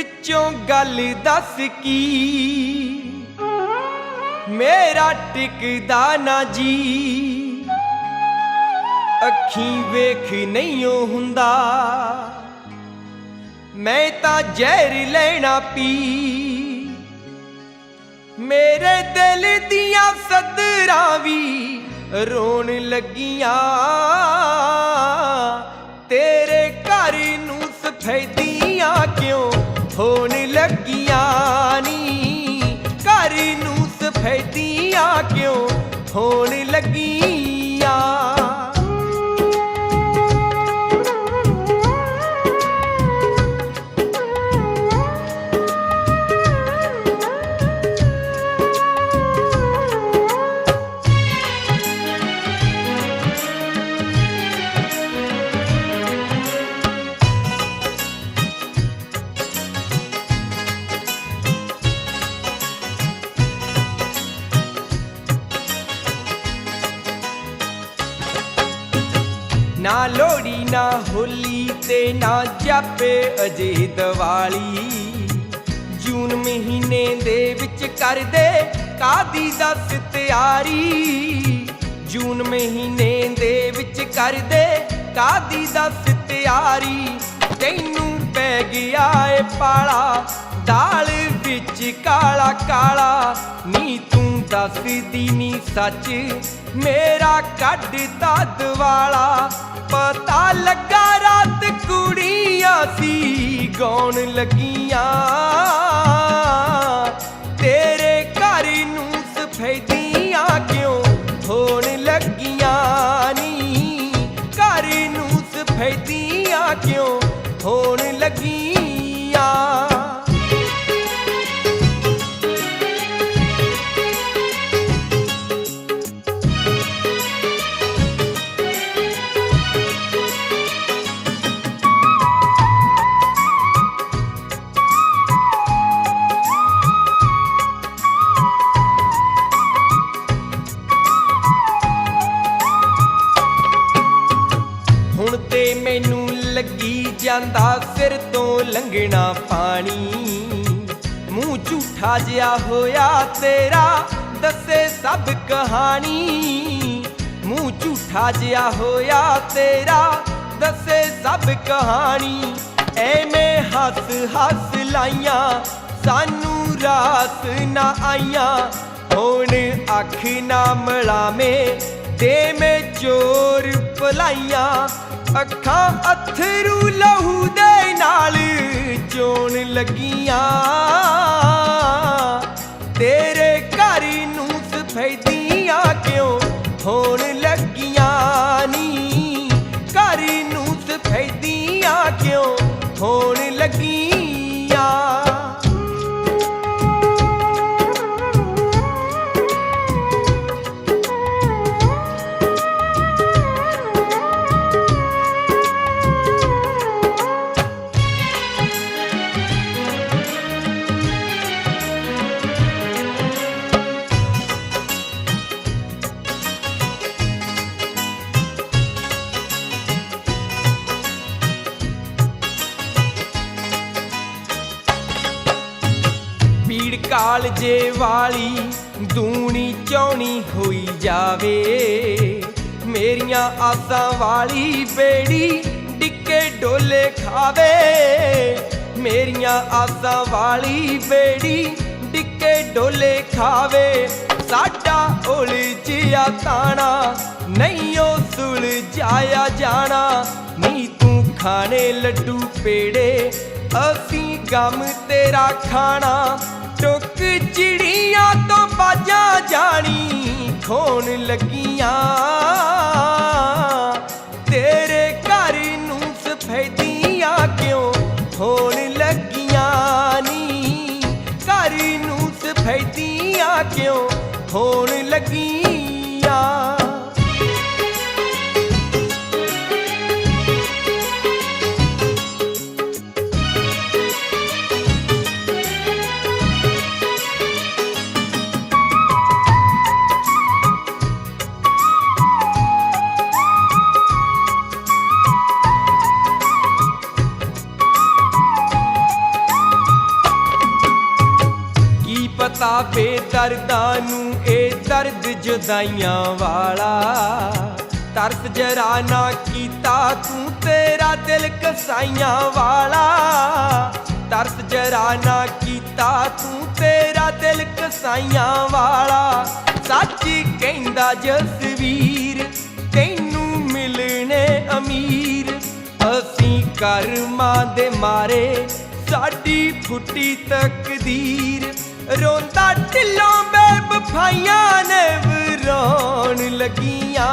ਵਿੱਚੋਂ ਗੱਲ ਦੱਸ ਕੀ? ਮੇਰਾ ਟਿਕਦਾ ਨਾ ਜੀ। ਅੱਖੀਂ ਵੇਖ ਨਹੀਂ ਓ ਹੁੰਦਾ। ਮੈਂ ਤਾਂ ਜ਼ਹਿਰ ਲੈਣਾ ਪੀ। ਮੇਰੇ ਦਿਲ ਦੀਆਂ ਸਦਰਾਂ ਵੀ ਰੋਣ ਲੱਗੀਆਂ। ਕਿਉਂ ਨਾ ਲੋੜੀ ਨਾ ਹੋਲੀ ਤੇ ਨਾ ਜਾਪੇ ਅਜੇ ਦੀਵਾਲੀ ਜੂਨ ਮਹੀਨੇ ਦੇ ਵਿੱਚ ਕਰਦੇ ਕਾਦੀ ਦੱਸ ਤਿਆਰੀ ਜੂਨ ਮਹੀਨੇ ਦੇ ਵਿੱਚ ਕਰਦੇ ਕਾਦੀ ਦੱਸ ਤਿਆਰੀ ਤੈਨੂੰ ਪੈ ਗਿਆ ਏ ਪਾਲਾ, ਦਾਲ ਵਿੱਚ ਕਾਲਾ ਕਾਲਾ। ਨੀ ਤੂੰ ਦੱਸਦੀ ਨੀ ਸੱਚ, ਮੇਰਾ ਕੱਢਤਾ ਦਵਾਲਾ ਪਤਾ ਲੱਗਾ ਰਾਤ ਕੁੜੀਆਂ ਸੀ ਗਾਉਣ ਲੱਗੀਆਂ। ਤੇਰੇ ਘਰ ਨੂੰ ਸਫੈਦੀਆਂ ਕਿਉਂ ਹੋਣ ਲੱਗੀਆਂ ਨੀ? ਘਰ ਨੂੰ ਸਫੈਦੀਆਂ ਕਿਉਂ ਹੋਣ ਲੱਗੀਆਂ? ਜਾਂਦਾ ਸਿਰ ਤੋਂ ਲੰਘਣਾ ਪਾਣੀ। ਮੂੰਹ ਝੂਠਾ ਜਿਹਾ ਹੋਇਆ ਤੇਰਾ, ਦੱਸੇ ਸਭ ਕਹਾਣੀ। ਮੂੰਹ ਝੂਠਾ ਜਿਹਾ ਹੋਇਆ ਤੇਰਾ, ਦੱਸੇ ਸਭ ਕਹਾਣੀ। ਐਵੇਂ ਹੱਸ ਹੱਸ ਲਾਈਆਂ, ਸਾਨੂੰ ਰਾਤ ਨਾ ਆਈਆਂ। ਹੁਣ ਅੱਖ ਨਾ ਮਲਾਵੇਂ ਤੇ ਮੈਂ ਚੋਰ ਭਲਾਈਆਂ ਅੱਖਾਂ ਅਥਰੂ ਲਹੂ ਦੇ ਨਾਲ ਚੋਣ ਲੱਗੀਆਂ। ਤੇਰੇ ਘਰ ਨੂੰ ਸਫੈਦੀਆਂ ਕਿਉਂ ਹੋਣ ਪੀੜ ਕਾਲਜੇ ਵਾਲੀ ਦੂਣੀ ਚੌਣੀ ਹੋਈ ਜਾਵੇ। ਮੇਰੀਆਂ ਆਸਾਂ ਵਾਲੀ ਬੇੜੀ ਡਿੱਕੇ ਡੋਲੇ ਖਾਵੇ। ਮੇਰੀਆਂ ਆਸਾਂ ਵਾਲੀ ਬੇੜੀ ਡਿੱਕੇ ਡੋਲੇ ਖਾਵੇ। ਸਾਡਾ ਉਲਝਿਆ ਤਾਣਾ, ਨਹੀਂ ਉਹ ਸੁਲਝਾਇਆ ਜਾਣਾ। ਨੀ ਤੂੰ ਖਾਣੇ ਲੱਡੂ ਪੇੜੇ, ਅਸੀਂ ਗਮ ਤੇਰਾ ਖਾਣਾ। ਚਿੜੀਆਂ ਤੋਂ ਬਾਜਾਂ ਜਾਣੀ ਖੋਣ ਲੱਗੀਆਂ। ਤੇਰੇ ਘਰ ਨੂੰ ਸਫੈਦੀਆਂ ਕਿਉਂ ਹੋਣ ਲੱਗੀਆਂ ਨੀ? ਘਰ ਨੂੰ ਸਫੈਦੀਆਂ ਕਿਉਂ ਹੋਣ ਲੱਗੀਆਂ? ਪਤਾ ਬੇਦਰਦਾਂ ਨੂੰ ਇਹ ਦਰਦ ਜੁਦਾਈਆਂ ਵਾਲਾ। ਤਰਸ ਜਰਾ ਨਾ ਕੀਤਾ ਤੂੰ ਤੇਰਾ ਦਿਲ ਕਸਾਈਆਂ ਵਾਲਾ। ਤਰਸ ਜਰਾ ਨਾ ਕੀਤਾ ਤੂੰ ਤੇਰਾ ਦਿਲ ਕਸਾਈਆਂ ਵਾਲਾ। ਸੱਚ ਕਹਿੰਦਾ ਜਸਵੀਰ, ਤੈਨੂੰ ਮਿਲਣੇ ਅਮੀਰ। ਅਸੀਂ ਕਰਮਾਂ ਦੇ ਮਾਰੇ ਸਾਡੀ ਫੁੱਟੀ ਤਕਦੀਰ। ਰੋਂਦਾ ਢਿੱਲੋਂ ਬੇਵਫਾਈਆਂ ਨੇ ਵਰਾਉਣ ਲੱਗੀਆਂ।